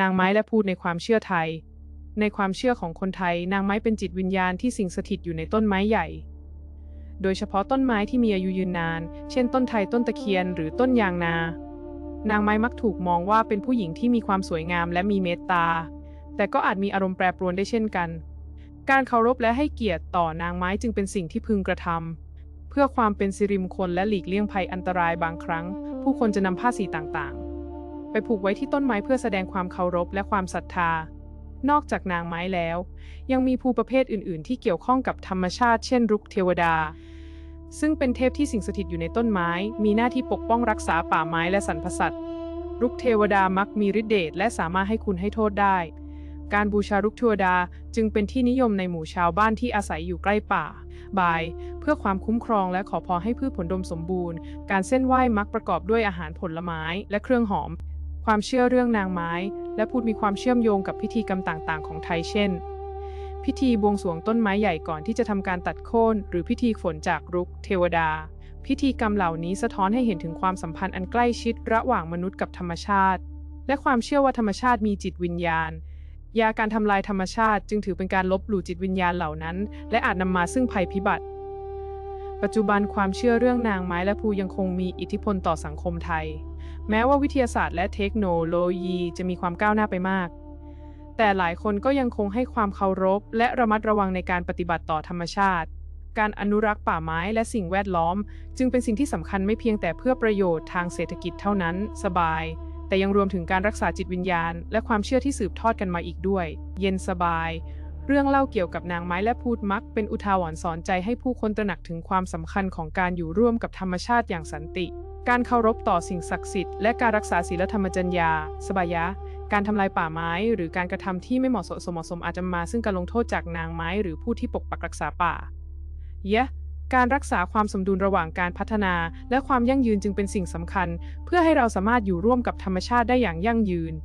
นางไม้และพูดในความเชื่อไทย ในความเชื่อของคนไทย นางไม้เป็นจิตวิญญาณที่สิงสถิตอยู่ในต้นไม้ใหญ่ โดยเฉพาะต้นไม้ที่มีอายุยืนนาน เช่นต้นไทรต้นตะเคียนหรือต้นยางนา นางไม้มักถูกมองว่าเป็นผู้หญิงที่มีความสวยงามและมีเมตตา แต่ก็อาจมีอารมณ์แปรปรวนได้เช่นกัน การเคารพและให้เกียรติต่อนางไม้จึงเป็นสิ่งที่พึงกระทำเพื่อความเป็นสิริมงคลและหลีกเลี่ยงภัยอันตรายบางครั้ง ผู้คนจะนำผ้าสีต่างๆ ไปผูกไว้ที่ต้นไม้เพื่อแสดงความเคารพและความศรัทธา นอกจากนางไม้แล้ว ยังมีภูประเภทอื่น ๆ ที่เกี่ยวข้องกับธรรมชาติ เช่น รุกเทวดา ซึ่งเป็นเทพที่สิงสถิตอยู่ในต้นไม้ มีหน้าที่ปกป้องรักษาป่าไม้และสรรพสัตว์ รุกเทวดามักมีฤทธิ์เดชและสามารถให้คุณให้โทษได้ การบูชารุกเทวดาจึงเป็นที่นิยมในหมู่ชาวบ้านที่อาศัยอยู่ใกล้ป่า บาย เพื่อความคุ้มครองและขอพรให้พืชผลดมสมบูรณ์ การเส้นไหว้มักประกอบด้วยอาหารผลไม้และเครื่องหอม ความเชื่อเรื่องนางไม้ และพูดมีความเชื่อมโยงกับพิธีกรรมต่างๆ ของไทยเช่น พิธีบวงสรวงต้นไม้ใหญ่ก่อนที่จะทำการตัดโค่นหรือพิธีฝนจากรุก เทวดา พิธีกรรมเหล่านี้สะท้อนให้เห็นถึงความสัมพันธ์อันใกล้ชิดระหว่างมนุษย์กับธรรมชาติ และความเชื่อว่าธรรมชาติมีจิตวิญญาณ ยาการทำลายธรรมชาติจึงถือเป็นการลบหลู่จิตวิญญาณเหล่านั้น และอาจนำมาซึ่งภัยพิบัติ ปัจจุบันความเชื่อเรื่องนางไม้และภูยังคงมีอิทธิพลต่อสังคมไทย แม้ว่าวิทยาศาสตร์และเทคโนโลยีจะมีความก้าวหน้าไปมาก แต่หลายคนก็ยังคงให้ความเคารพ และระมัดระวังในการปฏิบัติต่อธรรมชาติ การอนุรักษ์ป่าไม้และสิ่งแวดล้อม จึงเป็นสิ่งที่สำคัญไม่เพียงแต่เพื่อประโยชน์ทางเศรษฐกิจเท่านั้น สบาย แต่ยังรวมถึงการรักษาจิตวิญญาณ และความเชื่อที่สืบทอดกันมาอีกด้วย เย็นสบายเรื่องเล่าเกี่ยวกับนางไม้และพูดมัก เป็นอุทาหรณ์สอนใจให้ผู้คนตระหนักถึงความสำคัญของการอยู่ร่วมกับธรรมชาติอย่างสันติ การเคารพต่อสิ่งศักดิ์สิทธิ์และการรักษาศีลธรรมจรรยา สบายะ การทำลายป่าไม้ หรือการกระทำที่ไม่เหมาะสมเหมาะสมอาจจะมา ซึ่งการลงโทษจากนางไม้หรือผู้ที่ปกปักรักษาป่า ยะ การรักษาความสมดุลระหว่างการพัฒนา และความยั่งยืนจึงเป็นสิ่งสำคัญ เพื่อให้เราสามารถอยู่ร่วมกับธรรมชาติได้อย่างยั่งยืน